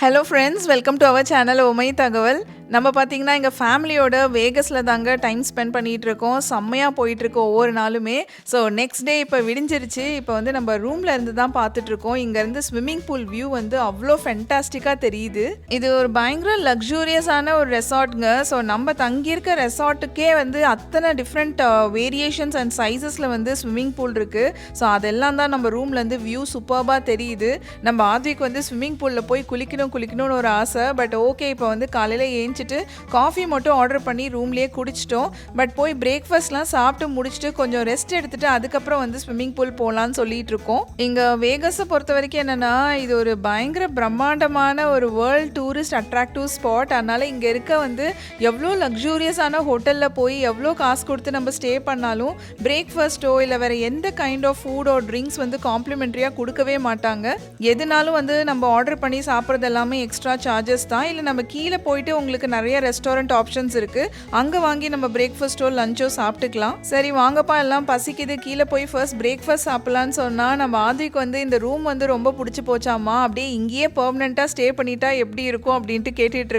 Hello friends welcome to our channel உமை தகவல் நம்ம பார்த்தீங்கன்னா எங்கள் ஃபேமிலியோட வேகஸில் தாங்க டைம் ஸ்பெண்ட் பண்ணிகிட்ருக்கோம் செம்மையாக போயிட்டுருக்கோம் ஒவ்வொரு நாளுமே. ஸோ நெக்ஸ்ட் டே இப்போ விடிஞ்சிருச்சு. இப்போ வந்து நம்ம ரூமில் இருந்து தான் பார்த்துட்ருக்கோம் இங்கேருந்து ஸ்விம்மிங் பூல் வியூ வந்து அவ்வளோ ஃபென்டாஸ்டிக்காக தெரியுது. இது ஒரு பயங்கர லக்ஸூரியஸான ஒரு ரெசார்ட்டுங்க ஸோ நம்ம தங்கியிருக்க ரெசார்ட்டுக்கே வந்து அத்தனை டிஃப்ரெண்ட் வேரியேஷன்ஸ் அண்ட் சைஸஸில் வந்து ஸ்விம்மிங் பூல் இருக்குது ஸோ அதெல்லாம் தான் நம்ம ரூம்லேருந்து வியூ சூப்பர்பாக தெரியுது. நம்ம ஆத்விக் வந்து ஸ்விம்மிங் பூலில் போய் குளிக்கணும் குளிக்கணும்னு ஒரு ஆசை. பட் ஓகே இப்போ வந்து காலையில் ஏஞ்சிட்டு காஃபி மட்டும் ஆர்டர் பண்ணி ரூம்லேயே குடிச்சிட்டோம். பட் போய் பிரேக்ஃபாஸ்ட்லாம் சாப்பிட்டு முடிச்சுட்டு கொஞ்சம் ரெஸ்ட் எடுத்துட்டு அதுக்கப்புறம் வந்து ஸ்விம்மிங் பூல் போகலான்னு சொல்லிட்டு இருக்கோம். இங்கே வேகஸை பொறுத்த வரைக்கும் என்னென்னா இது ஒரு பயங்கர பிரம்மாண்டமான ஒரு வேர்ல்ட் டூரிஸ்ட் அட்ராக்டிவ் ஸ்பாட் அதனால் இங்கே இருக்க வந்து எவ்வளோ லக்ஸூரியஸான ஹோட்டலில் போய் எவ்வளோ காசு கொடுத்து நம்ம ஸ்டே பண்ணாலும் பிரேக்ஃபாஸ்ட்டோ இல்லை வேறு எந்த கைண்ட் ஆஃப் ஃபுட்டோ ட்ரிங்க்ஸ் வந்து காம்ப்ளிமெண்ட்ரியாக கொடுக்கவே மாட்டாங்க. எதுனாலும் வந்து நம்ம ஆர்டர் பண்ணி சாப்பிட்றது எல்லாமே எக்ஸ்ட்ரா சார்ஜஸ் தான். இல்லை நம்ம கீழே போயிட்டு உங்களுக்கு நிறைய ரெஸ்டாரண்ட் ஆப்ஷன்ஸ் இருக்குது அங்கே வாங்கி நம்ம பிரேக்ஃபாஸ்ட்டோ லஞ்சோ சாப்பிட்டுக்கலாம். சரி வாங்கப்பா எல்லாம் பசிக்குது. கீழே போய் ஃபர்ஸ்ட் பிரேக்ஃபாஸ்ட் சாப்பிட்லான்னு சொன்னால் நம்ம ஆதிக்கு வந்து இந்த ரூம் வந்து ரொம்ப பிடிச்சி போச்சாமா அப்படியே இங்கேயே பெர்மனெண்ட்டாக ஸ்டே பண்ணிட்டா எப்படி இருக்கும் அப்படின்ட்டு கேட்டுட்டு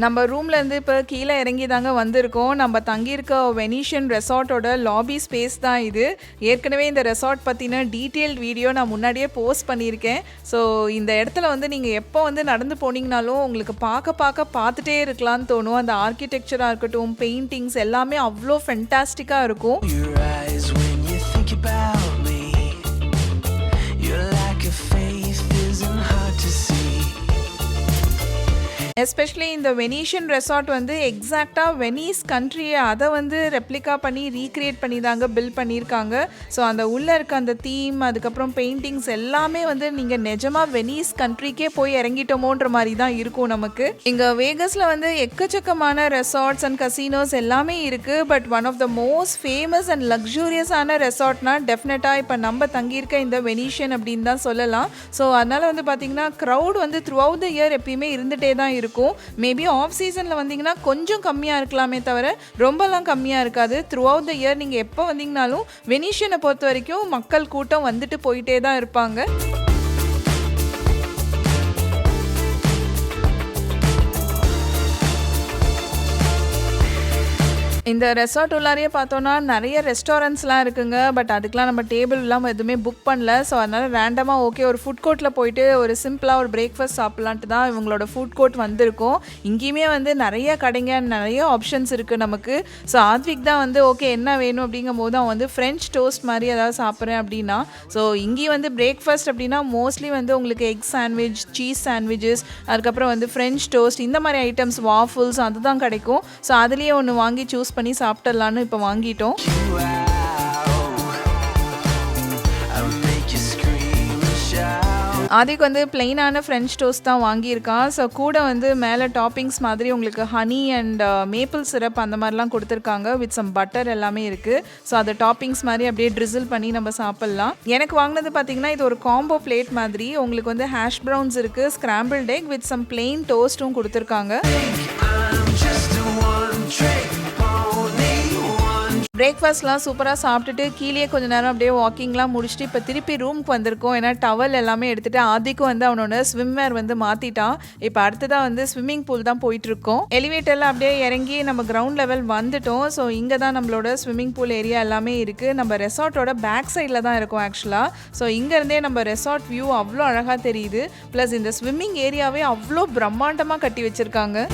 நம்ம ரூம்ல இருந்து இப்போ கீழே இறங்கி தாங்க வந்திருக்கோம். நம்ம தங்கியிருக்க வெனிஷியன் ரெசார்ட்டோட லாபி ஸ்பேஸ் தான் இது. ஏற்கனவே இந்த ரெசார்ட் பற்றின டீட்டெயில்ட் வீடியோ நான் முன்னாடியே போஸ்ட் பண்ணியிருக்கேன். ஸோ இந்த இடத்துல வந்து நீங்கள் எப்போ வந்து நடந்து போனீங்கனாலும் உங்களுக்கு பார்க்க பார்க்க பார்த்துட்டே இருக்கலாம்னு தோணும். அந்த ஆர்கிடெக்சராக இருக்கட்டும் பெயிண்டிங்ஸ் எல்லாமே அவ்வளோ ஃபென்டாஸ்டிக்காக இருக்கும். எஸ்பெஷலி இந்த வெனீஷியன் ரெசார்ட் வந்து எக்ஸாக்டாக வெனீஸ் கண்ட்ரியை அதை வந்து ரெப்ளிகா பண்ணி ரீக்ரியேட் பண்ணி தாங்க பில் பண்ணியிருக்காங்க ஸோ அந்த உள்ளே இருக்க அந்த தீம் அதுக்கப்புறம் பெயிண்டிங்ஸ் எல்லாமே வந்து நீங்கள் நிஜமாக வெனீஸ் கண்ட்ரிக்கே போய் இறங்கிட்டோமோன்ற மாதிரி தான் இருக்கும் நமக்கு. இங்கே வேகஸில் வந்து எக்கச்சக்கமான ரெசார்ட்ஸ் அண்ட் கசினோஸ் எல்லாமே இருக்குது but one of the most famous and லக்ஸூரியஸான ரெசார்ட்னா டெஃபினட்டாக இப்போ நம்ம தங்கியிருக்க இந்த வெனீஷியன் அப்படின்னு தான் சொல்லலாம். ஸோ அதனால் வந்து பார்த்திங்கன்னா க்ரௌட் வந்து த்ரூ அவுட் த இயர் எப்பயுமே இருந்துகிட்டே தான் இருக்கும் இருக்கும். மேபி ஆஃப் சீசனில் வந்தீங்கன்னா கொஞ்சம் கம்மியாக இருக்கலாமே தவிர ரொம்பலாம் கம்மியாக இருக்காது. த்ரூ அவுட் த இயர் நீங்கள் எப்போ வந்தீங்கனாலும் வெனிஷியனை பொறுத்த வரைக்கும் மக்கள் கூட்டம் வந்துட்டு போயிட்டே தான் இருப்பாங்க. இந்த ரெசார்ட் உள்ளாரையே பார்த்தோன்னா நிறைய ரெஸ்டாரண்ட்ஸ்லாம் இருக்குங்க. பட் அதுக்கெலாம் நம்ம டேபிள் இல்லாமல் எதுவுமே புக் பண்ணல. ஸோ அதனால் ரேண்டமாக ஓகே ஒரு ஃபுட் கோர்ட்டில் போயிட்டு ஒரு சிம்பிளாக ஒரு பிரேக்ஃபாஸ்ட் சாப்பிட்லான்ட்டு தான் இவங்களோட ஃபுட் கோர்ட் வந்திருக்கும். இங்கேயுமே வந்து நிறைய கடைங்க நிறைய ஆப்ஷன்ஸ் இருக்குது நமக்கு. ஸோ ஆத்விக் தான் வந்து ஓகே என்ன வேணும் அப்படிங்கும் போது அவன் வந்து ஃப்ரெஞ்ச் டோஸ்ட் மாதிரி ஏதாவது சாப்பிட்றேன் அப்படின்னா ஸோ இங்கேயும் வந்து பிரேக்ஃபாஸ்ட் அப்படின்னா மோஸ்ட்லி வந்து உங்களுக்கு எக் சாண்ட்விச் சீஸ் சாண்ட்விச்சஸ் அதுக்கப்புறம் வந்து ஃப்ரெஞ்ச் டோஸ்ட் இந்த மாதிரி ஐட்டம்ஸ் வாஃபுல்ஸ் அதுதான் கிடைக்கும். ஸோ அதுலேயே ஒன்று வாங்கி சூஸ் பண்ணி சாப்பிட்டுடலான்னு இப்போ வாங்கிட்டோம். I அதுக்கு வந்து பிளெயினான ஃப்ரெஞ்ச் டோஸ்ட் தான் வாங்கியிருக்கான் ஸோ கூட வந்து மேலே டாப்பிங்ஸ் மாதிரி உங்களுக்கு ஹனி அண்ட் மேப்பிள் சிரப் அந்த மாதிரிலாம் கொடுத்துருக்காங்க. வித் சம் பட்டர் எல்லாமே இருக்குது ஸோ அதை டாப்பிங்ஸ் மாதிரி அப்படியே ட்ரிசில் பண்ணி நம்ம சாப்பிட்லாம். எனக்கு வாங்கினது பார்த்தீங்கன்னா இது ஒரு காம்போ பிளேட் மாதிரி. உங்களுக்கு வந்து ஹேஷ் ப்ரௌன்ஸ் இருக்குது ஸ்கிராம்பிள் டெக் வித் சம் பிளெயின் டோஸ்ட்டும் கொடுத்துருக்காங்க. பிரேக்ஃபாஸ்ட்லாம் சூப்பராக சாப்பிட்டுட்டு கீழே கொஞ்ச நேரம் அப்படியே வாக்கிங்லாம் முடிச்சுட்டு இப்போ திருப்பி ரூமுக்கு வந்திருக்கோம். ஏன்னா டவல் எல்லாமே எடுத்துகிட்டு ஆதிக்கும் வந்து அவனோட ஸ்விம்மர் வந்து மாற்றிட்டான் இப்போ அடுத்ததாக வந்து ஸ்விம்மிங் பூல் தான் போயிட்டுருக்கோம். எலிவேட்டரில் அப்படியே இறங்கி நம்ம கிரவுண்ட் லெவல் வந்துட்டோம். ஸோ இங்கே தான் நம்மளோட ஸ்விம்மிங் பூல் ஏரியா எல்லாமே இருக்குது நம்ம ரெசார்ட்டோட பேக் சைடில் தான் இருக்கும் ஆக்சுவலாக ஸோ இங்கேருந்தே நம்ம ரெசார்ட் வியூ அவ்வளோ அழகாக தெரியுது. ப்ளஸ் இந்த ஸ்விம்மிங் ஏரியாவே அவ்வளோ பிரம்மாண்டமாக கட்டி வச்சுருக்காங்க.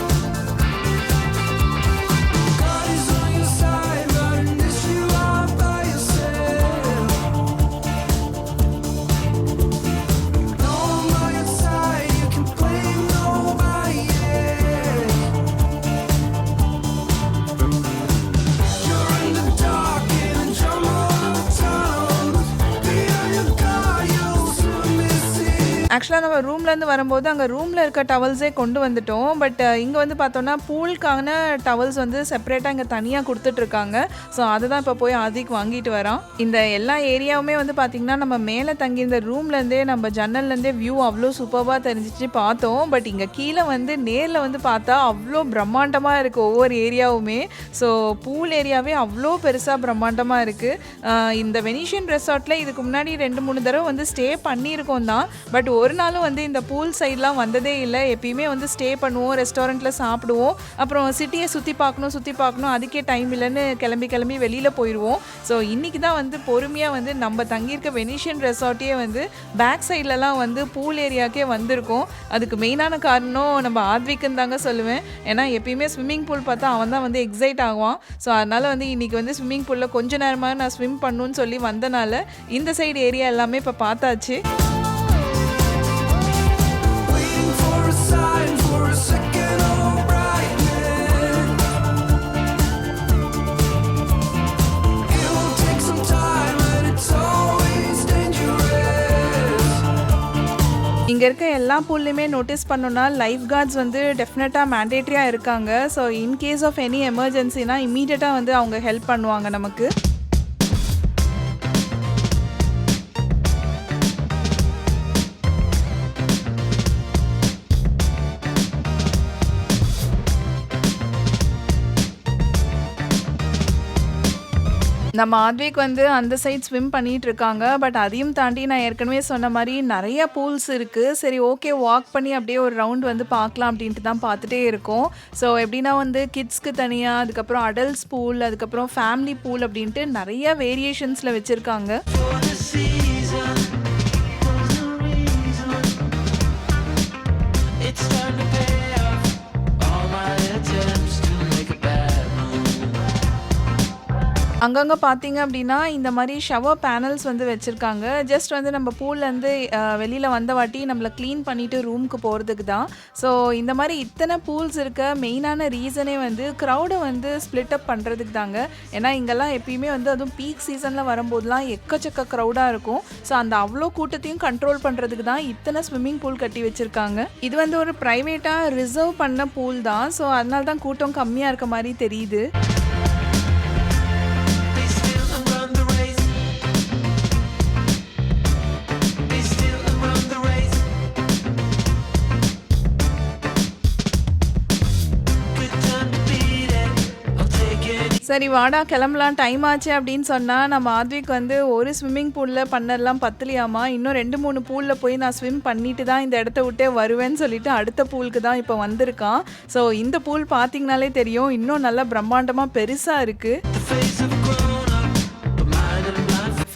ஆக்சுவலாக நம்ம ரூம்லேருந்து வரும்போது அங்கே ரூமில் இருக்க டவல்ஸே கொண்டு வந்துட்டோம். பட் இங்கே வந்து பார்த்தோன்னா பூலுக்கான டவல்ஸ் வந்து செப்பரேட்டாக இங்கே தனியாக கொடுத்துட்ருக்காங்க. ஸோ அதை தான் இப்போ போய் ஆதிக்கு வாங்கிட்டு வரான். இந்த எல்லா ஏரியாவுமே வந்து பார்த்திங்கன்னா நம்ம மேலே தங்கியிருந்த ரூம்லேருந்தே நம்ம ஜன்னல்லேருந்தே வியூ அவ்வளோ சூப்பராக தெரிஞ்சிச்சு பார்த்தோம். பட் இங்கே கீழே வந்து நேரில் வந்து பார்த்தா அவ்வளோ பிரம்மாண்டமாக இருக்குது ஒவ்வொரு ஏரியாவுமே ஸோ பூல் ஏரியாவே அவ்வளோ பெருசாக பிரம்மாண்டமாக இருக்குது இந்த வெனிஷியன் ரெசார்ட்டில் இதுக்கு முன்னாடி ரெண்டு மூணு தடவை வந்து ஸ்டே பண்ணியிருக்கோம் தான். பட் ஒரு நாளும் வந்து இந்த பூல் சைட்லாம் வந்ததே இல்லை. எப்பயுமே வந்து ஸ்டே பண்ணுவோம் ரெஸ்டாரண்ட்டில் சாப்பிடுவோம். அப்புறம் சிட்டியை சுற்றி பார்க்கணும் சுற்றி பார்க்கணும். அதுக்கே டைம் இல்லைன்னு கிளம்பி கிளம்பி வெளியில் போயிடுவோம் ஸோ இன்றைக்கி தான் வந்து பொறுமையாக வந்து நம்ம தங்கியிருக்க வெனிஷியன் ரெசார்ட்டே வந்து பேக் சைட்லலாம் வந்து பூல் ஏரியாக்கே வந்திருக்கோம். அதுக்கு மெயினான காரணம் நம்ம ஆத்விக்குன்னு தாங்க சொல்லுவேன். ஏன்னா எப்பயுமே ஸ்விம்மிங் பூல் பார்த்தா அவன் தான் வந்து எக்ஸைட் ஆகுவான் ஸோ அதனால் வந்து இன்றைக்கி வந்து ஸ்விம்மிங் பூலில் கொஞ்ச நேரமாக நான் ஸ்விம் பண்ணணும்னு சொல்லி வந்தனால இந்த சைடு ஏரியா எல்லாமே இப்போ பார்த்தாச்சு. இங்கே இருக்க எல்லா பூல்லையுமே நோட்டீஸ் பண்ணோன்னா லைஃப் கார்ட்ஸ் வந்து டெஃபினட்டாக மேண்டேட்ரியாக இருக்காங்க. So in case of any எமர்ஜென்சினா இமீடியட்டாக வந்து அவங்க ஹெல்ப் பண்ணுவாங்க நமக்கு. நம்ம ஆத்விக் வந்து அந்த சைட் ஸ்விம் பண்ணிட்டு இருக்காங்க பட் அதையும் தாண்டி நான் ஏற்கனவே சொன்ன மாதிரி நிறைய பூல்ஸ் இருக்குது சரி ஓகே வாக் பண்ணி அப்படியே ஒரு ரவுண்ட் வந்து பார்க்கலாம் அப்படின்ட்டு தான் பார்த்துட்டே இருக்கோம். ஸோ எப்படின்னா வந்து கிட்ஸ்க்கு தனியாக அதுக்கப்புறம் அடல்ட்ஸ் பூல் அதுக்கப்புறம் ஃபேமிலி பூல் அப்படின்ட்டு நிறைய வேரியேஷன்ஸில் வச்சுருக்காங்க. அங்கங்கே பார்த்தீங்க அப்படின்னா இந்த மாதிரி ஷவர் பேனல்ஸ் வந்து வச்சுருக்காங்க. ஜஸ்ட் வந்து நம்ம பூல்லேருந்து வெளியில் வந்த வாட்டி நம்மளை க்ளீன் பண்ணிவிட்டு ரூமுக்கு போகிறதுக்கு தான். ஸோ இந்த மாதிரி இத்தனை பூல்ஸ் இருக்க மெயினான ரீசனே வந்து க்ரௌடை வந்து ஸ்ப்ளிட் அப் பண்ணுறதுக்கு தாங்க. ஏன்னா இங்கெல்லாம் எப்பயுமே வந்து அதுவும் பீக் சீசனில் வரும்போதெல்லாம் எக்கச்சக்க க்ரௌடாக இருக்கும். ஸோ அந்த அவ்வளோ கூட்டத்தையும் கண்ட்ரோல் பண்ணுறதுக்கு தான் இத்தனை ஸ்விம்மிங் பூல் கட்டி வச்சுருக்காங்க. இது வந்து ஒரு ப்ரைவேட்டாக ரிசர்வ் பண்ண பூல் தான். ஸோ அதனால தான் கூட்டம் கம்மியாக இருக்க மாதிரி தெரியுது. சரி வாடா கிளம்பலாம். டைம் ஆச்சு அப்படின்னு சொன்னால் நம்ம ஆத்விக் வந்து ஒரு ஸ்விம்மிங் பூலில் பண்ணலாம் பத்தலையாமா இன்னும் ரெண்டு மூணு பூலில் போய் நான் ஸ்விம் பண்ணிட்டு தான் இந்த இடத்த விட்டே வருவேன்னு சொல்லிட்டு அடுத்த பூலுக்கு தான் இப்போ வந்திருக்கான். ஸோ இந்த பூல் பார்த்தீங்கனாலே தெரியும். இன்னும் நல்லா பிரம்மாண்டமாக பெருசாக இருக்குது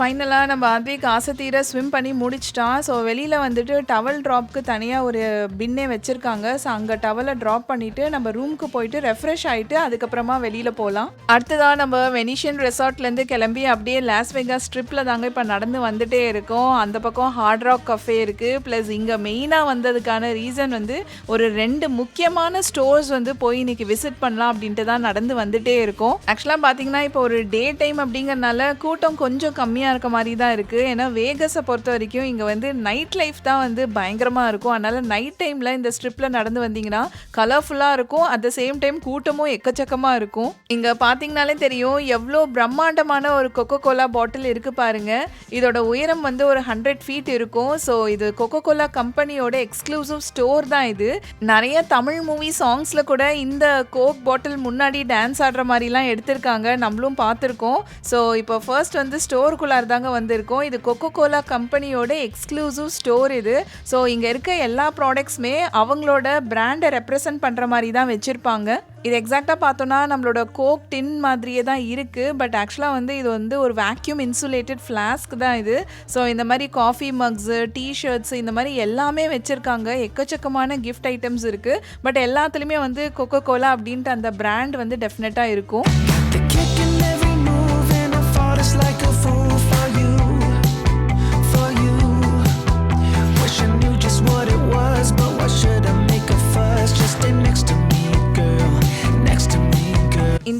ஃபைனலாக நம்ம ஆத்விக் ஆசை தீர ஸ்விம் பண்ணி முடிச்சிட்டான் ஸோ வெளியில் வந்துட்டு டவல் ட்ராப்க்கு தனியாக ஒரு பின்னே வச்சுருக்காங்க. ஸோ அங்கே டவலை ட்ராப் பண்ணிவிட்டு நம்ம ரூமுக்கு போயிட்டு ரெஃப்ரெஷ் ஆகிட்டு அதுக்கப்புறமா வெளியில் போகலாம் அடுத்ததாக நம்ம வெனிஷியன் ரெசார்ட்லேருந்து கிளம்பி அப்படியே லாஸ் வெகாஸ் ட்ரிப்பில் தாங்க இப்போ நடந்து வந்துட்டே இருக்கோம். அந்த பக்கம் ஹார்ட் ராக் கஃபே இருக்குது ப்ளஸ் இங்கே மெயினாக வந்ததுக்கான ரீசன் வந்து ஒரு ரெண்டு முக்கியமான ஸ்டோர்ஸ் வந்து போய் இன்றைக்கி விசிட் பண்ணலாம் அப்படின்ட்டு தான் நடந்து வந்துட்டே இருக்கோம். ஆக்சுவலாக பார்த்தீங்கன்னா இப்போ ஒரு டே டைம் அப்படிங்கறனால கூட்டம் கொஞ்சம் கம்மியாக இருக்க மாதிரி தான் இருக்குது ஏன்னா வேகஸை பொறுத்த வரைக்கும் இங்கே வந்து நைட் லைஃப் தான் வந்து பயங்கரமாக இருக்கும். அதனால் நைட் டைமில் இந்த ஸ்ட்ரிப்பில் நடந்து வந்தீங்கன்னா கலர்ஃபுல்லாக இருக்கும். அட் த சேம் டைம் கூட்டமும் எக்கச்சக்கமாக இருக்கும். இங்கே பார்த்தீங்கனாலே தெரியும் எவ்வளோ பிரம்மாண்டமான ஒரு கொக்கோ கோலா பாட்டில் இருக்குது பாருங்கள் இதோட உயரம் வந்து ஒரு ஹண்ட்ரட் ஃபீட் இருக்கும். ஸோ இது கொக்கோ கோலா கம்பெனியோட எக்ஸ்க்ளூசிவ் ஸ்டோர் தான் இது. நிறைய தமிழ் மூவி சாங்ஸில் கூட இந்த கோக் பாட்டில் முன்னாடி டான்ஸ் ஆடுற மாதிரிலாம் எடுத்திருக்காங்க. நம்மளும் பார்த்துருக்கோம். ஸோ இப்போ ஃபர்ஸ்ட் வந்து ஸ்டோருக்குள்ளே கோலார் தாங்க வந்திருக்கோம். இது கொக்கோ கோலா கம்பெனியோட எக்ஸ்க்ளூசிவ் ஸ்டோர் இது. ஸோ இங்கே இருக்க எல்லா ப்ராடக்ட்ஸுமே அவங்களோட பிராண்டை ரெப்ரசன்ட் பண்ணுற மாதிரி தான் வச்சுருப்பாங்க. இது எக்ஸாக்டாக பார்த்தோன்னா நம்மளோட கோக் டின் மாதிரியே தான் இருக்குது பட் ஆக்சுவலாக வந்து இது வந்து ஒரு வேக்யூம் இன்சுலேட்டட் ஃப்ளாஸ்க் தான் இது. ஸோ இந்த மாதிரி காஃபி மக்ஸு டிஷர்ட்ஸ் இந்த மாதிரி எல்லாமே வச்சுருக்காங்க. எக்கச்சக்கமான கிஃப்ட் ஐட்டம்ஸ் இருக்குது பட் எல்லாத்துலேயுமே வந்து கொக்கோ கோலா அப்படின்ட்டு அந்த பிராண்ட் வந்து டெஃபினட்டாக இருக்கும்.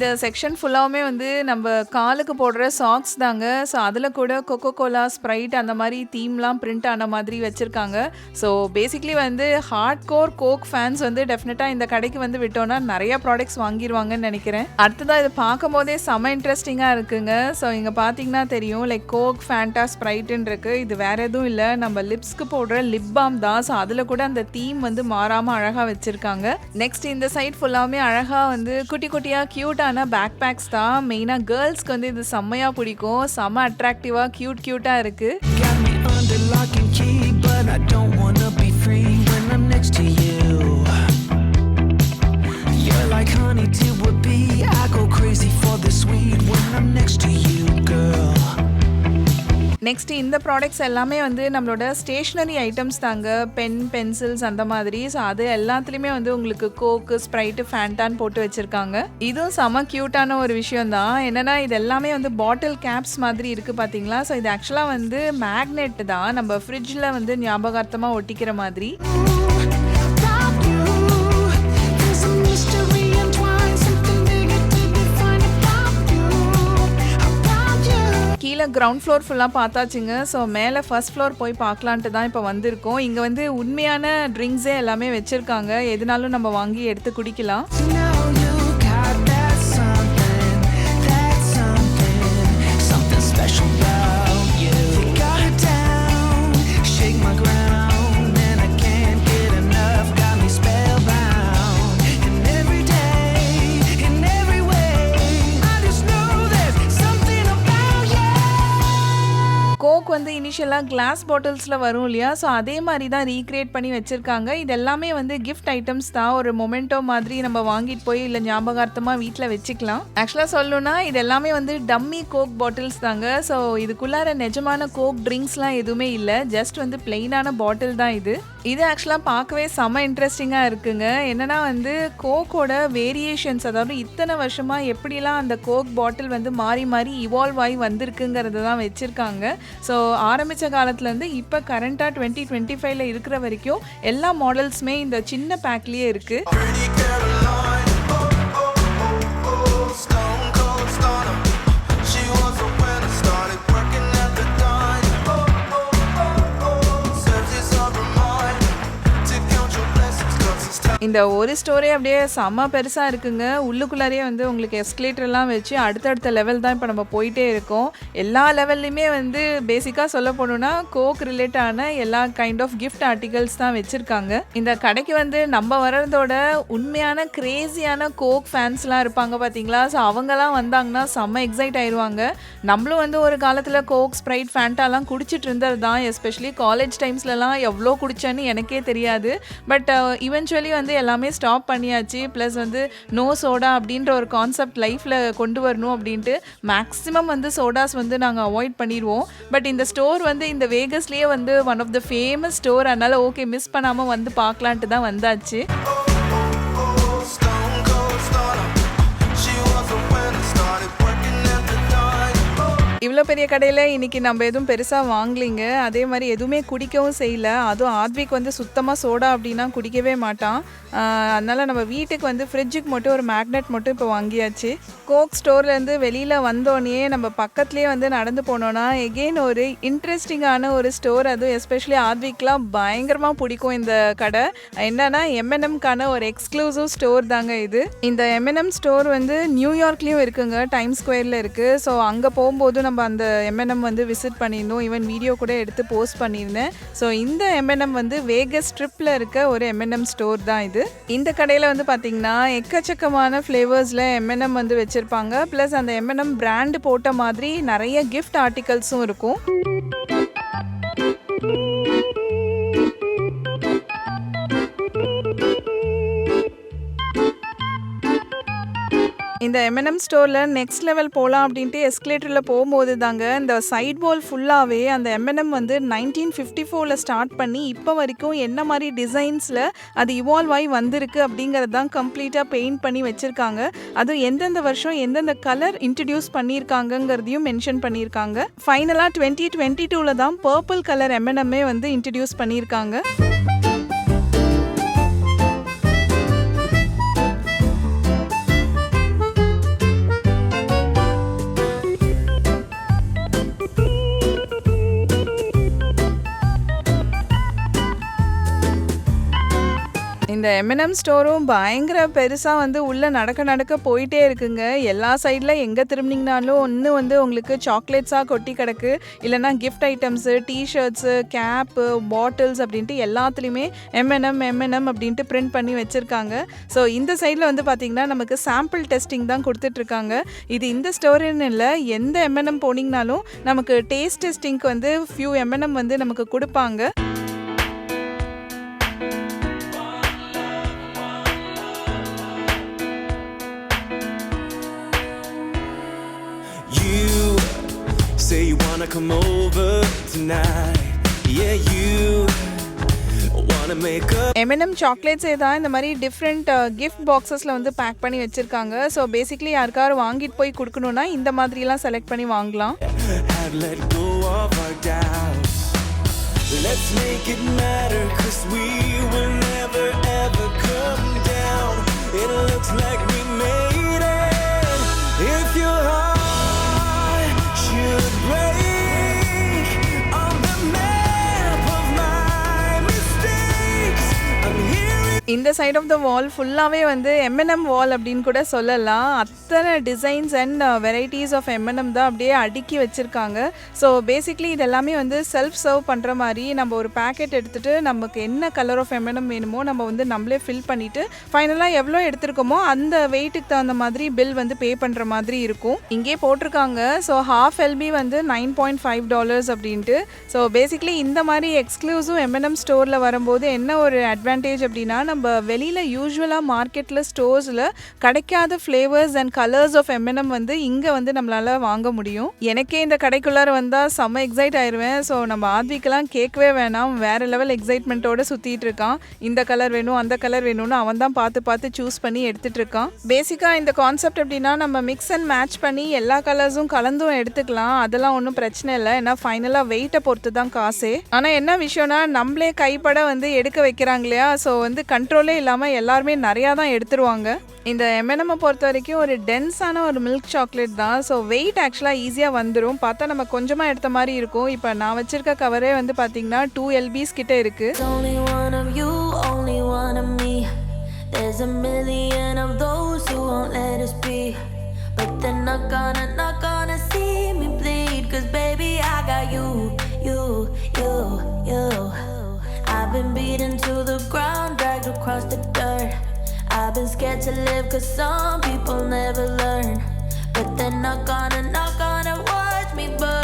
இந்த செக்ஷன் ஃபுல்லாவுமே வந்து நம்ம காலுக்கு போடுற சாக்ஸ் தாங்க. ஸோ அதில் கூட கொக்கோ கோலா, ஸ்ப்ரைட் அந்த மாதிரி தீம்லாம் பிரிண்ட் ஆன மாதிரி வச்சுருக்காங்க ஸோ பேசிக்கலி வந்து ஹார்ட் கோர் கோக் ஃபேன்ஸ் வந்து டெஃபினட்டாக இந்த கடைக்கு வந்து விட்டோன்னா நிறையா ப்ராடக்ட்ஸ் வாங்கிருவாங்கன்னு அடுத்ததாக அடுத்ததா பார்க்கும் பார்க்கும்போதே செம்ம இன்ட்ரெஸ்டிங்காக இருக்குங்க. ஸோ இங்கே பார்த்தீங்கன்னா தெரியும் லைக் கோக், ஃபேண்டா, ஸ்ப்ரைட்டுன்னு இருக்கு. இது வேற எதுவும் இல்லை நம்ம லிப்ஸ்க்கு போடுற லிப் பாம் தான். ஸோ அதில் கூட அந்த தீம் வந்து மாறாமல் அழகாக வச்சுருக்காங்க நெக்ஸ்ட் இந்த சைட் ஃபுல்லாவுமே அழகாக வந்து குட்டி குட்டியாக க்யூட்டாக சூப்பரான பேக் பேக்ஸ் தான் மெயினாக கேர்ள்ஸ்க்கு வந்து இது செம்மையாக பிடிக்கும் செம்ம அட்ராக்டிவாக க்யூட் க்யூட்டாக இருக்குது like honey did would be. I go crazy for the sweet when I'm next to you. Next இந்த ப்ராடக்ட்ஸ் எல்லாமே வந்து நம்மளோட ஸ்டேஷ்னரி ஐட்டம்ஸ் தாங்க. பென், பென்சில்ஸ் அந்த மாதிரி. ஸோ அது எல்லாத்துலேயுமே வந்து உங்களுக்கு கோக்கு, ஸ்ப்ரைட்டு, ஃபேண்டான் போட்டு வச்சுருக்காங்க இதுவும் செம க்யூட்டான ஒரு விஷயம் தான். என்னென்னா இது எல்லாமே வந்து பாட்டில் கேப்ஸ் மாதிரி இருக்குது பார்த்தீங்களா? ஸோ இது ஆக்சுவலாக வந்து மேக்னெட் தான். நம்ம ஃப்ரிட்ஜில் வந்து ஞாபகார்த்தமாக ஒட்டிக்கிற மாதிரி. கிரவுண்ட் ஃப்ளோர் ஃபுல்லாக பார்த்தாச்சுங்க. ஸோ மேலே ஃபர்ஸ்ட் ஃப்ளோர் போய் பார்க்கலான்ட்டு தான் இப்போ வந்திருக்கோம். இங்கே வந்து உண்மையான ட்ரிங்க்ஸே எல்லாமே வச்சுருக்காங்க எதுனாலும் நம்ம வாங்கி எடுத்து குடிக்கலாம். கோக் கிளாஸ் பாட்டில்ஸில் வரும் இல்லையா? ஸோ அதே மாதிரி தான் ரீகிரியேட் பண்ணி வச்சுருக்காங்க இது எல்லாமே வந்து கிஃப்ட் ஐட்டம்ஸ் தான். ஒரு மொமெண்டோ மாதிரி நம்ம வாங்கிட்டு போய் இல்லை ஞாபகார்த்தமாக வீட்டில் வச்சுக்கலாம். ஆக்சுவலாக சொல்லணும்னா இது எல்லாமே வந்து டம்மி கோக் பாட்டில்ஸ் தாங்க. ஸோ இதுக்குள்ளார நிஜமான கோக் ட்ரிங்க்ஸ்லாம் எதுவுமே இல்லை ஜஸ்ட் வந்து பிளெயினான பாட்டில் தான் இது. இது ஆக்சுவலாக பார்க்கவே செம்ம இன்ட்ரெஸ்டிங்காக இருக்குங்க. என்னன்னா வந்து கோக்கோட வேரியேஷன்ஸ் அதாவது இத்தனை வருஷமாக எப்படிலாம் அந்த கோக் பாட்டில் வந்து மாறி மாறி இவால்வ் ஆகி வந்திருக்குங்கிறது தான் வச்சுருக்காங்க ஸோ ஆரம்பிச்ச காலத்துலேருந்து இப்போ கரண்ட்டாக டுவெண்ட்டி டுவெண்ட்டி ஃபைவ்ல இருக்கிற வரைக்கும் எல்லா மாடல்ஸுமே இந்த சின்ன பேக்லேயே இருக்குது இந்த ஒரு ஸ்டோரே அப்படியே செம்ம பெருசாக இருக்குங்க. உள்ளுக்குள்ளாரியே வந்து உங்களுக்கு எஸ்கலேட்டர்லாம் வச்சு அடுத்தடுத்த லெவல் தான் இப்போ நம்ம போயிட்டே இருக்கோம். எல்லா லெவல்லையுமே வந்து பேசிக்காக சொல்ல போணும்னா கோக் ரிலேட்டான எல்லா கைண்ட் ஆஃப் கிஃப்ட் ஆர்டிகல்ஸ் தான் வச்சுருக்காங்க இந்த கடைக்கு வந்து நம்ம வர்றதோட உண்மையான கிரேசியான கோக் ஃபேன்ஸ்லாம் இருப்பாங்க பார்த்தீங்களா? ஸோ அவங்கலாம் வந்தாங்கன்னா செம்ம எக்ஸைட் ஆயிடுவாங்க நம்மளும் வந்து ஒரு காலத்தில் கோக், ஸ்ப்ரைட், ஃபேண்டாலாம் குடிச்சிட்டு இருந்தது தான். எஸ்பெஷலி காலேஜ் டைம்ஸ்லலாம் எவ்வளோ குடிச்சேன்னு எனக்கே தெரியாது. பட் இவென்ச்சுவலி uh, வந்து எல்லாமே ஸ்டாப் பண்ணியாச்சு. ப்ளஸ் வந்து நோ சோடா அப்படின்ற ஒரு கான்செப்ட் லைஃப்பில் கொண்டு வரணும் அப்படின்ட்டு மேக்ஸிமம் வந்து சோடாஸ் வந்து நாங்கள் அவாய்ட் பண்ணிடுவோம் பட் இந்த ஸ்டோர் வந்து இந்த வேகஸ்லேயே வந்து one of the famous store. அதனால் ஓகே மிஸ் பண்ணாமல் வந்து பார்க்கலான்ட்டு தான் வந்தாச்சு. இவ்வளோ பெரிய கடையில் இன்னைக்கு நம்ம எதுவும் பெருசாக வாங்கலிங்க. அதே மாதிரி எதுவுமே குடிக்கவும் செய்யல. அதுவும் ஆத்விக் வந்து சுத்தமாக சோடா அப்படின்னா குடிக்கவே மாட்டான். அதனால் நம்ம வீட்டுக்கு வந்து ஃப்ரிட்ஜுக்கு மட்டும் ஒரு மேக்னெட் மட்டும் இப்போ வாங்கியாச்சு. கோக் ஸ்டோர்லேருந்து வெளியில் வந்தோடனே நம்ம பக்கத்துலேயே வந்து நடந்து போனோன்னா எகெயின் ஒரு இன்ட்ரெஸ்டிங்கான ஒரு ஸ்டோர். அதுவும் எஸ்பெஷலி ஆத்விக்லாம் பயங்கரமாக பிடிக்கும் இந்த கடை. என்னன்னா M&M எம்என்எம்க்கான ஒரு எக்ஸ்க்ளூசிவ் ஸ்டோர் தாங்க இது. இந்த M&M எம்என்எம் ஸ்டோர் வந்து நியூயார்க்லேயும் இருக்குங்க. டைம் ஸ்கொயரில் இருக்குது ஸோ அங்கே போகும்போது நம்ம அந்த எம்என்எம் வந்து விசிட் பண்ணியிருந்தோம். ஈவன் வீடியோ கூட எடுத்து போஸ்ட் பண்ணியிருந்தேன். ஸோ இந்த எம்என்எம் வந்து வேகஸ் ட்ரிப்பில் இருக்க ஒரு எம்என்எம் ஸ்டோர் தான் இது. இந்த கடையில் வந்து பார்த்தீங்கன்னா எக்கச்சக்கமான ஃப்ளேவர்ஸில் எம்என்எம் வந்து வச்சுருப்பாங்க ப்ளஸ் அந்த எம்என்எம் பிராண்டு போட்ட மாதிரி நிறைய கிஃப்ட் ஆர்டிகல்ஸும் இருக்கும். இந்த எம்என்எம் ஸ்டோரில் நெக்ஸ்ட் லெவல் போகலாம் அப்படின்ட்டு எஸ்கலேட்டரில் போகும்போது தாங்க இந்த சைட் வால் ஃபுல்லாகவே அந்த எம்என்எம் வந்து 1954ல ஸ்டார்ட் பண்ணி இப்போ வரைக்கும் என்ன மாதிரி டிசைன்ஸில் அது இவால்வ் ஆகி வந்திருக்கு அப்படிங்கிறது தான் கம்ப்ளீட்டாக பெயிண்ட் பண்ணி வச்சுருக்காங்க அதுவும் எந்தெந்த வருஷம் எந்தெந்த கலர் இன்ட்ரடியூஸ் பண்ணியிருக்காங்கங்கிறதையும் மென்ஷன் பண்ணியிருக்காங்க. ஃபைனலாக டுவெண்ட்டி டுவெண்ட்டி டூவில் தான் பர்பிள் கலர் எம்என்எம்மே வந்து இன்ட்ரடியூஸ் பண்ணியிருக்காங்க. இந்த எம்என்எம் ஸ்டோரும் பயங்கர பெருசாக வந்து உள்ளே நடக்க நடக்க போயிட்டே இருக்குங்க. எல்லா சைடில் எங்கே திரும்பினீங்கனாலும் ஒன்று வந்து உங்களுக்கு சாக்லேட்ஸாக கொட்டி கிடக்கு. இல்லைன்னா gift items T-shirts cap bottles அப்படின்ட்டு எல்லாத்துலேயுமே எம்என்எம் எம்என்எம் அப்படின்ட்டு பிரிண்ட் பண்ணி வச்சுருக்காங்க. ஸோ இந்த சைடில் வந்து பார்த்திங்கன்னா நமக்கு சாம்பிள் டெஸ்டிங் தான் கொடுத்துட்ருக்காங்க. இது இந்த ஸ்டோரின்னு இல்லை எந்த எம்என்எம் போனீங்கனாலும் நமக்கு டேஸ்ட் டெஸ்டிங்க்கு வந்து ஃபியூ எம்என்எம் வந்து நமக்கு கொடுப்பாங்க. Come over tonight. Yeah, you wanna make up. MNM சாக்லேட்ஸே தான் இந்த மாதிரி டிஃப்ரெண்ட் கிஃப்ட் பாக்ஸஸில் வந்து பேக் பண்ணி வச்சுருக்காங்க ஸோ பேசிக்லி யாருக்காரும் வாங்கிட்டு போய் கொடுக்கணுன்னா இந்த மாதிரிலாம் செலக்ட் பண்ணி வாங்கலாம் Had let go of our doubts. Let's make it matter, cause we will இந்த சைட் ஆஃப் த வால் ஃபுல்லாகவே வந்து எம்என்எம் வால் அப்படின்னு கூட சொல்லலாம். அத்தனை designs and varieties of M&M தான் அப்படியே அடுக்கி வச்சுருக்காங்க. ஸோ பேசிக்லி இது எல்லாமே வந்து செல்ஃப் சர்வ் பண்ணுற மாதிரி நம்ம ஒரு பேக்கெட் எடுத்துகிட்டு நமக்கு என்ன கலர் ஆஃப் எம்என்எம் வேணுமோ நம்ம வந்து நம்மளே ஃபில் பண்ணிவிட்டு ஃபைனலாக எவ்வளோ எடுத்திருக்கோமோ அந்த வெயிட்டுக்கு தகுந்த மாதிரி பில் வந்து பே பண்ணுற மாதிரி இருக்கும். இங்கே போட்டிருக்காங்க. ஸோ ஹாஃப் எல்பி வந்து நைன் பாயிண்ட் ஃபைவ் டாலர்ஸ் அப்படின்ட்டு. ஸோ பேசிக்லி இந்த மாதிரி எக்ஸ்க்ளூசிவ் எம்என்எம் ஸ்டோரில் வரும்போது என்ன ஒரு அட்வான்டேஜ் அப்படின்னா நம்ம வெளியில் யூஸ்வலாக மார்க்கெட்டில் ஸ்டோர்ஸில் கிடைக்காத flavours and colours of M&M வந்து இங்கே வந்து நம்மளால் வாங்க முடியும். எனக்கே இந்த கடைக்குள்ளார வந்தால் செம்ம எக்ஸைட் ஆயிடுவேன் ஸோ நம்ம ஆத்விக்கெல்லாம் கேட்கவே வேணாம். வேறு லெவல் எக்ஸைட்மெண்ட்டோட சுற்றிட்டு இருக்கான். இந்த கலர் வேணும் அந்த கலர் வேணும்னு அவன் தான் பார்த்து பார்த்து சூஸ் பண்ணி எடுத்துகிட்டு இருக்கான். பேசிக்காக இந்த கான்செப்ட் எப்படின்னா நம்ம மிக்ஸ் அண்ட் மேட்ச் பண்ணி எல்லா கலர்ஸும் கலந்தும் எடுத்துக்கலாம். அதெல்லாம் ஒன்றும் பிரச்சனை இல்லை. ஏன்னா ஃபைனலாக வெயிட்டை பொறுத்து தான் காசே. ஆனால் என்ன விஷயம்னா நம்மளே கைப்பட வந்து எடுக்க வைக்கிறாங்க இல்லையா? ஸோ வந்து கண்ட்ரோலே இல்லாமல் எல்லாருமே நிறையா தான் எடுத்துருவாங்க. இந்த எம்என்எம்மை பொறுத்த வரைக்கும் ஒரு டென்ஸான ஒரு மில்க் சாக்லேட் தான் ஸோ வெயிட் ஆக்சுவலாக ஈஸியாக வந்துடும் பார்த்தா நம்ம கொஞ்சமாக எடுத்த மாதிரி இருக்கும் இப்போ நான் வச்சுருக்க கவரே வந்து பார்த்தீங்கன்னா டூ எல்பிஸ் கிட்டே இருக்குது But they're not gonna, not gonna see me bleed Cause baby I've been scared to live cause some people never learn. But they're not gonna, not gonna watch me burn.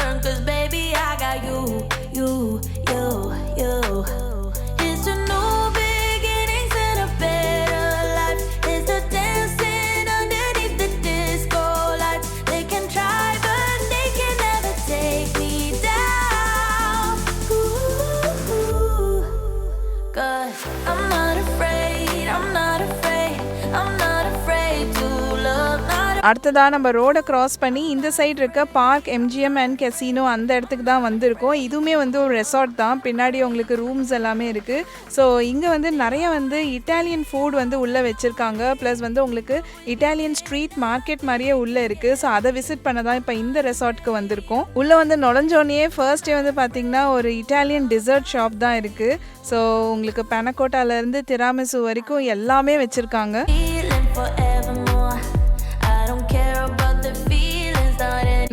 அடுத்ததாக நம்ம ரோடை cross பண்ணி இந்த side இருக்க park MGM and casino அந்த இடத்துக்கு தான் வந்திருக்கோம். இதுவுமே வந்து ஒரு ரெசார்ட் தான். பின்னாடி உங்களுக்கு ரூம்ஸ் எல்லாமே இருக்குது ஸோ இங்கே வந்து நிறைய வந்து இட்டாலியன் ஃபுட் வந்து உள்ளே வச்சுருக்காங்க. ப்ளஸ் வந்து உங்களுக்கு இட்டாலியன் ஸ்ட்ரீட் மார்க்கெட் மாதிரியே உள்ளே இருக்குது ஸோ அதை விசிட் பண்ண தான் இப்போ இந்த ரெசார்ட்க்கு வந்திருக்கோம். உள்ளே வந்து நுழைஞ்சோடனே ஃபர்ஸ்டே வந்து பார்த்திங்கன்னா ஒரு இட்டாலியன் டிசர்ட் ஷாப் தான் இருக்குது ஸோ உங்களுக்கு பெனக்கோட்டாலேருந்து திராமிசு வரைக்கும் எல்லாமே வச்சுருக்காங்க.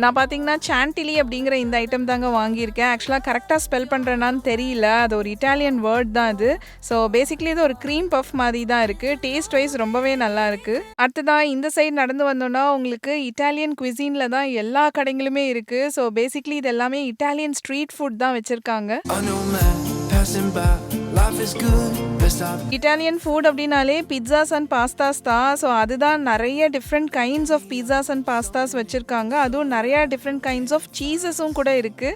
நான் பார்த்தீங்கன்னா சாண்டிலி அப்படிங்கிற இந்த ஐட்டம் தாங்க வாங்கியிருக்கேன். ஆக்சுவலாக கரெக்டாக ஸ்பெல் பண்ணுறேனான்னு தெரியல. அது ஒரு இட்டாலியன் வேர்ட் தான் அது. ஸோ பேசிக்லி இது ஒரு க்ரீம் பஃப் மாதிரி தான் இருக்குது டேஸ்ட் வைஸ் ரொம்பவே நல்லா இருக்குது அடுத்ததாக இந்த சைடு நடந்து வந்தோன்னா உங்களுக்கு இட்டாலியன் குவிசீனில் தான் எல்லா கடைங்களுமே இருக்குது ஸோ பேசிக்லி இது எல்லாமே இட்டாலியன் ஸ்ட்ரீட் ஃபுட் தான் வச்சுருக்காங்க. இட்டாலியன் ஃபுட் அப்படின்னாலே பிட்சாஸ் அண்ட் பாஸ்தாஸ் தான். ஸோ அதுதான் நிறைய different kinds of pizzas and pastas வச்சுருக்காங்க. அதுவும் நிறைய டிஃப்ரெண்ட் கைண்ட்ஸ் ஆஃப் சீசஸும் கூட இருக்குது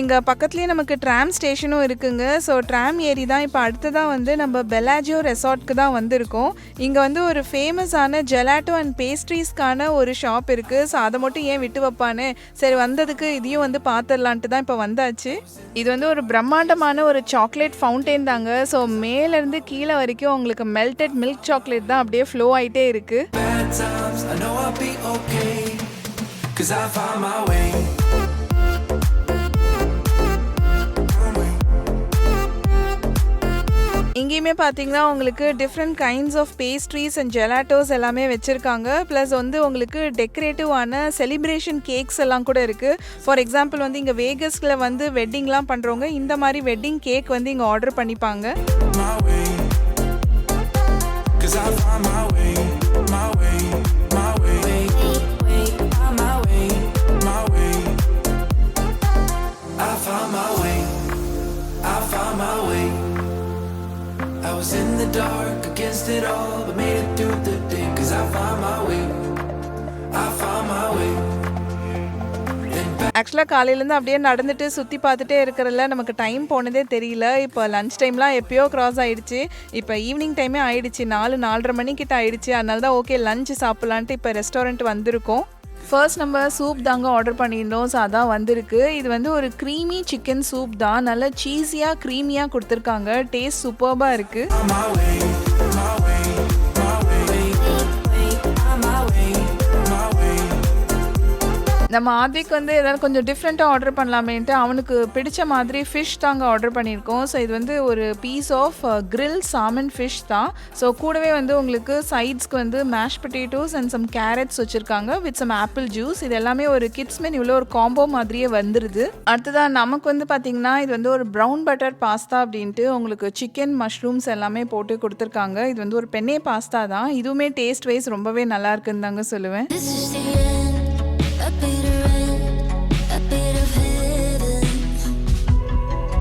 இங்கே பக்கத்துலேயே நமக்கு ட்ராம் ஸ்டேஷனும் இருக்குங்க. ஸோ ட்ராம் ஏரி தான் இப்போ அடுத்ததாக வந்து நம்ம பெலாஜியோ ரெசார்ட்க்கு தான் வந்திருக்கோம். இங்கே வந்து ஒரு ஃபேமஸான ஜெலாட்டோ அண்ட் பேஸ்ட்ரீஸ்க்கான ஒரு ஷாப் இருக்குது ஸோ அதை மட்டும் ஏன் விட்டு வைப்பான்னு சரி வந்ததுக்கு இதையும் வந்து பார்த்துடலான்ட்டு தான் இப்போ வந்தாச்சு. இது வந்து ஒரு பிரம்மாண்டமான ஒரு சாக்லேட் ஃபவுண்டெயின் தாங்க. ஸோ மேலேருந்து கீழே வரைக்கும் உங்களுக்கு மெல்டட் மில்க் சாக்லேட் தான் அப்படியே ஃப்ளோ ஆகிட்டே இருக்குது. Cause I found my way. இங்கேயுமே பார்த்தீங்கன்னா உங்களுக்கு different kinds of pastries and gelatos எல்லாமே வச்சுருக்காங்க. ப்ளஸ் வந்து உங்களுக்கு டெக்கரேட்டிவான செலிப்ரேஷன் கேக்ஸ் எல்லாம் கூட இருக்குது ஃபார் எக்ஸாம்பிள் வந்து இங்கே வேகஸில் வந்து வெட்டிங்லாம் பண்ணுறவங்க இந்த மாதிரி வெட்டிங் கேக் வந்து இங்கே ஆர்டர் பண்ணிப்பாங்க. Dark against it all, but made it through the day. Cause I found my way. I found my way. ஆக்சுவலாக காலையிலேருந்து அப்படியே நடந்துட்டு சுற்றி பார்த்துட்டே இருக்கிறதுல நமக்கு டைம் போனதே தெரியல இப்போ லஞ்ச் டைம்லாம் எப்பயோ கிராஸ் ஆகிடுச்சு இப்போ ஈவினிங் டைமே ஆயிடுச்சு நாலு நாலரை மணிக்கிட்ட ஆயிடுச்சு அதனால தான் ஓகே லஞ்ச் சாப்பிட்லான்ட்டு இப்போ ரெஸ்டாரண்ட் வந்திருக்கோம் ஃபர்ஸ்ட் நம்ம சூப் தாங்க ஆர்டர் பண்ணியிருந்தோம். ஸோ அதான் வந்திருக்கு. இது வந்து ஒரு க்ரீமி சிக்கன் சூப் தான். நல்லா சீஸியாக க்ரீமியாக கொடுத்துருக்காங்க. டேஸ்ட் சூப்பர்பாக இருக்குது நம்ம ஆத்விக் வந்து ஏதாவது கொஞ்சம் டிஃப்ரெண்ட்டாக ஆர்டர் பண்ணலாமேன்ட்டு அவனுக்கு பிடிச்ச மாதிரி ஃபிஷ் தாங்க ஆர்டர் பண்ணியிருக்கோம். ஸோ இது வந்து ஒரு piece of grill salmon fish தான். ஸோ கூடவே வந்து உங்களுக்கு சைட்ஸ்க்கு வந்து mash potatoes and some carrots வச்சுருக்காங்க வித் சம் ஆப்பிள் ஜூஸ் இது எல்லாமே ஒரு கிட்ஸ் மெனுவில் ஒரு காம்போ மாதிரியே வந்துடுது அடுத்ததாக நமக்கு வந்து பார்த்திங்கன்னா இது வந்து ஒரு ப்ரௌன் பட்டர் பாஸ்தா அப்படின்ட்டு உங்களுக்கு சிக்கன் மஷ்ரூம்ஸ் எல்லாமே போட்டு கொடுத்துருக்காங்க. இது வந்து ஒரு பெண்ணே பாஸ்தா தான். இதுவுமே டேஸ்ட் வைஸ் ரொம்பவே நல்லா இருக்குன்னு தாங்க சொல்லுவேன்.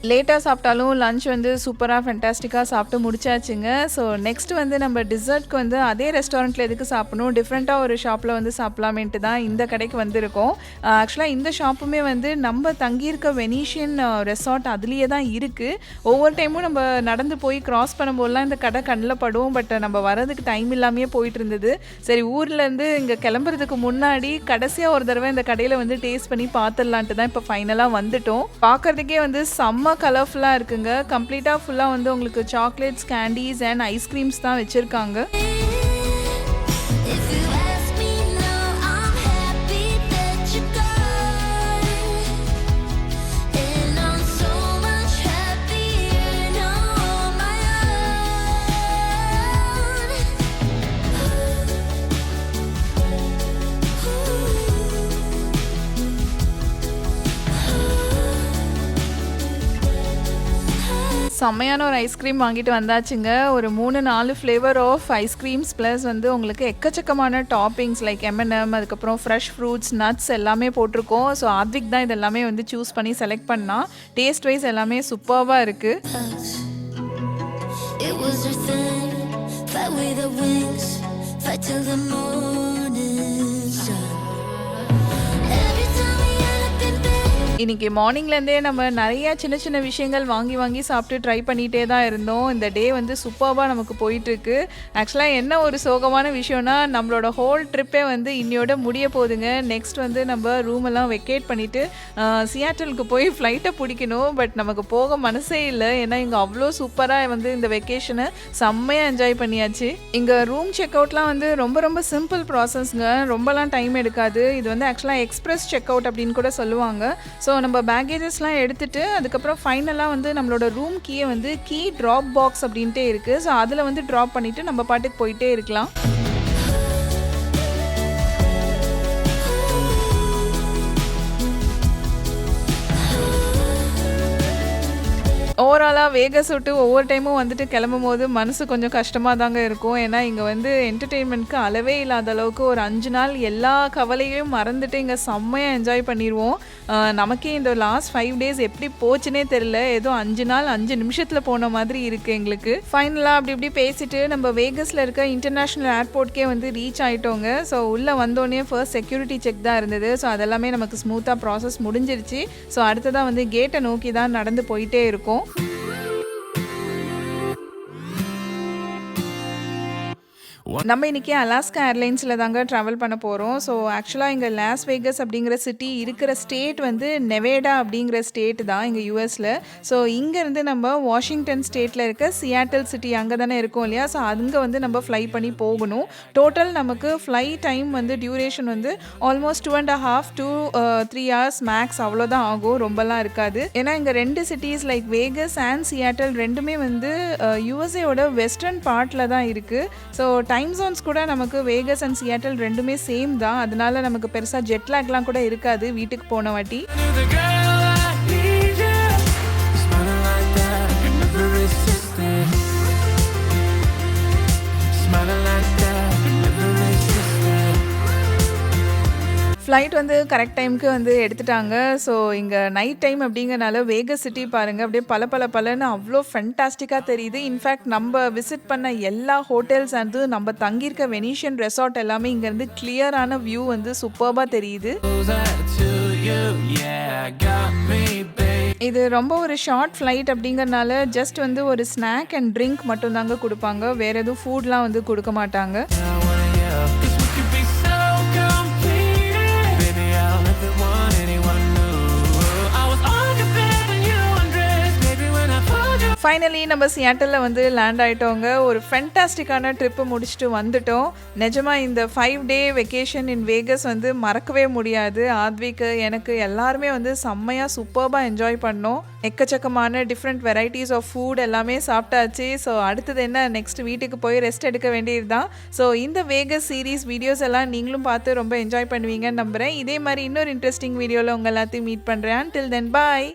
லேட்டாக சாப்பிட்டாலும் லஞ்ச் வந்து சூப்பராக ஃபென்டாஸ்டிக்காக சாப்பிட்டு முடிச்சாச்சுங்க. ஸோ நெக்ஸ்ட் வந்து நம்ம டிசர்ட்க்கு வந்து அதே ரெஸ்டாரண்ட்டில் எதுக்கு சாப்பிடணும்? டிஃப்ரெண்ட்டாக ஒரு ஷாப்பில் வந்து சாப்பிட்லாமேன்ட்டு தான் இந்த கடைக்கு வந்திருக்கோம். ஆக்சுவலாக இந்த ஷாப்புமே வந்து நம்ம தங்கியிருக்க வெனீஷியன் ரெசார்ட் அதுலேயே தான் இருக்குது ஒவ்வொரு டைமும் நம்ம நடந்து போய் கிராஸ் பண்ணும்போதெல்லாம் இந்த கடை கண்ணில் படும். பட் நம்ம வரதுக்கு டைம் இல்லாமையே போயிட்டு இருந்தது. சரி ஊர்லேருந்து இங்கே கிளம்புறதுக்கு முன்னாடி கடைசியாக ஒரு தடவை இந்த கடையில் வந்து டேஸ்ட் பண்ணி பார்த்துடலான்ட்டு தான் இப்போ ஃபைனலாக வந்துட்டோம். பார்க்கறதுக்கே வந்து செம்ம கலர்ஃபுல்லாக இருக்குங்க. கம்ப்ளீட்டாக ஃபுல்லாக வந்து உங்களுக்கு சாக்லேட்ஸ் கேண்டீஸ் அண்ட் ஐஸ்கிரீம்ஸ் தான் வச்சுருக்காங்க. செம்மையான ஒரு ஐஸ்கிரீம் வாங்கிட்டு வந்தாச்சுங்க. ஒரு மூணு நாலு ஃப்ளேவர் ஆஃப் ஐஸ்கிரீம்ஸ் ப்ளஸ் வந்து உங்களுக்கு எக்கச்சக்கமான டாப்பிங்ஸ் லைக் எம்என்எம் அதுக்கப்புறம் ஃப்ரெஷ் ஃப்ரூட்ஸ் நட்ஸ் எல்லாமே போட்டிருக்கோம். ஸோ ஆத்விக் தான் இது எல்லாமே வந்து சூஸ் பண்ணி செலக்ட் பண்ணால் டேஸ்ட் வைஸ் எல்லாமே சூப்பர்வாக இருக்குது இன்னைக்கு மார்னிங்லேருந்தே நம்ம நிறைய சின்ன சின்ன விஷயங்கள் வாங்கி வாங்கி சாப்பிட்டு ட்ரை பண்ணிகிட்டே தான் இருந்தோம். இந்த டே வந்து சூப்பராக நமக்கு போயிட்டுருக்கு. ஆக்சுவலாக என்ன ஒரு சோகமான விஷயம்னா நம்மளோட ஹோல் ட்ரிப்பே வந்து இன்னையோட முடிய போகுதுங்க. நெக்ஸ்ட் வந்து நம்ம ரூம் எல்லாம் வெக்கேட் பண்ணிவிட்டு சியாட்டலுக்கு போய் ஃப்ளைட்டை பிடிக்கணும். பட் நமக்கு போக மனசே இல்லை. ஏன்னா இங்கே அவ்வளோ சூப்பராக வந்து இந்த வெக்கேஷனை செம்மையாக என்ஜாய் பண்ணியாச்சு. இங்கே ரூம் செக் அவுட்லாம் வந்து ரொம்ப ரொம்ப சிம்பிள் ப்ராசஸ்ங்க ரொம்பலாம் டைம் எடுக்காது. இது வந்து ஆக்சுவலாக எக்ஸ்பிரஸ் செக் அவுட் அப்படின்னு கூட சொல்லுவாங்க. ஸோ நம்ம பேக்கேஜஸ்லாம் எடுத்துட்டு அதுக்கப்புறம் ஃபைனலாக வந்து நம்மளோட ரூம் கீயை வந்து கீ ட்ராப் பாக்ஸ் அப்படின்ட்டே இருக்குது ஸோ அதில் வந்து ட்ராப் பண்ணிவிட்டு நம்ம பாட்டுக்கு போயிட்டே இருக்கலாம். ஓவராலாக வேகஸ் விட்டு ஒவ்வொரு டைமும் வந்துட்டு கிளம்பும் போது மனசு கொஞ்சம் கஷ்டமாக தாங்க இருக்கும். ஏன்னா இங்கே வந்து என்டர்டெயின்மெண்ட்க்கு அளவே இல்லாத அளவுக்கு ஒரு அஞ்சு நாள் எல்லா கவலையும் மறந்துட்டு இங்கே செம்மையாக என்ஜாய் பண்ணிடுவோம் நமக்கே இந்த லாஸ்ட் ஃபைவ் டேஸ் எப்படி போச்சுனே தெரில ஏதோ அஞ்சு நாள் அஞ்சு நிமிஷத்தில் போன மாதிரி இருக்குது எங்களுக்கு. ஃபைனலாக அப்படி இப்படி பேசிட்டு நம்ம வேகஸில் இருக்க இன்டர்நேஷ்னல் ஏர்போர்ட்கே வந்து ரீச் ஆகிட்டோங்க ஸோ உள்ளே வந்தோடனே ஃபர்ஸ்ட் செக்யூரிட்டி செக் தான் இருந்தது. ஸோ அதெல்லாமே நமக்கு ஸ்மூத்தாக ப்ராசஸ் முடிஞ்சிருச்சு. ஸோ அடுத்ததாக வந்து கேட்டை நோக்கி தான் நடந்து போயிட்டே இருக்கும். Cool. நம்ம இன்னைக்கு அலாஸ்கா ஏர்லைன்ஸில் தாங்க ட்ராவல் பண்ண போகிறோம் ஸோ ஆக்சுவலாக இங்கே லாஸ் வேகஸ் அப்படிங்கிற சிட்டி இருக்கிற ஸ்டேட் வந்து நெவேடா அப்படிங்கிற ஸ்டேட் தான் இங்கே யூஎஸில் ஸோ இங்கேருந்து நம்ம வாஷிங்டன் ஸ்டேட்டில் இருக்க சியாட்டல் சிட்டி அங்கே தானே இருக்கோம் இல்லையா? ஸோ அங்கே வந்து நம்ம ஃப்ளை பண்ணி போகணும். டோட்டல் நமக்கு ஃப்ளை டைம் வந்து டியூரேஷன் வந்து almost two and half two three hours max அவ்வளோதான் ஆகும். ரொம்பலாம் இருக்காது. ஏன்னா இங்கே ரெண்டு cities like Vegas and Seattle ரெண்டுமே வந்து யூஎஸ்ஏயோட வெஸ்டர்ன் பார்ட்டில் தான் இருக்குது ஸோ டைம் ஜோன்ஸ் கூட நமக்கு வேகஸ் அண்ட் சியாட்டல் ரெண்டுமே சேம் தான். அதனால நமக்கு பெருசாக ஜெட்லாக்லாம் கூட இருக்காது. வீட்டுக்கு போன வாட்டி. ஃப்ளைட் வந்து கரெக்ட் டைமுக்கு வந்து எடுத்துட்டாங்க. ஸோ இங்கே நைட் டைம் அப்படிங்கிறனால வேக சிட்டி பாருங்கள் அப்படியே பல பல பலன்னு அவ்வளோ ஃபென்டாஸ்டிக்காக தெரியுது. இன்ஃபேக்ட் நம்ம விசிட் பண்ண எல்லா ஹோட்டல்ஸ் வந்து நம்ம தங்கியிருக்க வெனிஷியன் ரெசார்ட் எல்லாமே இங்கேருந்து கிளியரான வியூ வந்து சூப்பர்பாக தெரியுது. இது ரொம்ப ஒரு ஷார்ட் ஃப்ளைட் அப்படிங்கறனால ஜஸ்ட் வந்து ஒரு ஸ்நாக் அண்ட் ட்ரிங்க் மட்டும் தாங்க கொடுப்பாங்க. வேற எதுவும் ஃபுட்லாம் வந்து கொடுக்க மாட்டாங்க. ஃபைனலி நம்ம சியாட்டலில் வந்து லேண்ட் ஆகிட்டோங்க ஒரு ஃபென்டாஸ்டிக்கான ட்ரிப்பு முடிச்சுட்டு வந்துட்டோம். நிஜமாக இந்த five day vacation in Vegas வந்து மறக்கவே முடியாது. ஆத்விக்கு எனக்கு எல்லாருமே வந்து செம்மையாக சூப்பர்பாக என்ஜாய் பண்ணோம். எக்கச்சக்கமான டிஃப்ரெண்ட் வெரைட்டிஸ் ஆஃப் ஃபுட் எல்லாமே சாப்பிட்டாச்சு. ஸோ அடுத்தது என்ன? நெக்ஸ்ட் வீட்டுக்கு போய் ரெஸ்ட் எடுக்க வேண்டியது தான் ஸோ இந்த வேகஸ் சீரீஸ் வீடியோஸ் எல்லாம் நீங்களும் பார்த்து ரொம்ப என்ஜாய் பண்ணுவீங்கன்னு நம்புகிறேன் இதே மாதிரி இன்னொரு இன்ட்ரெஸ்டிங் வீடியோவில் உங்கள் எல்லாத்தையும் மீட் பண்ணுறேன் டில் தென் பாய்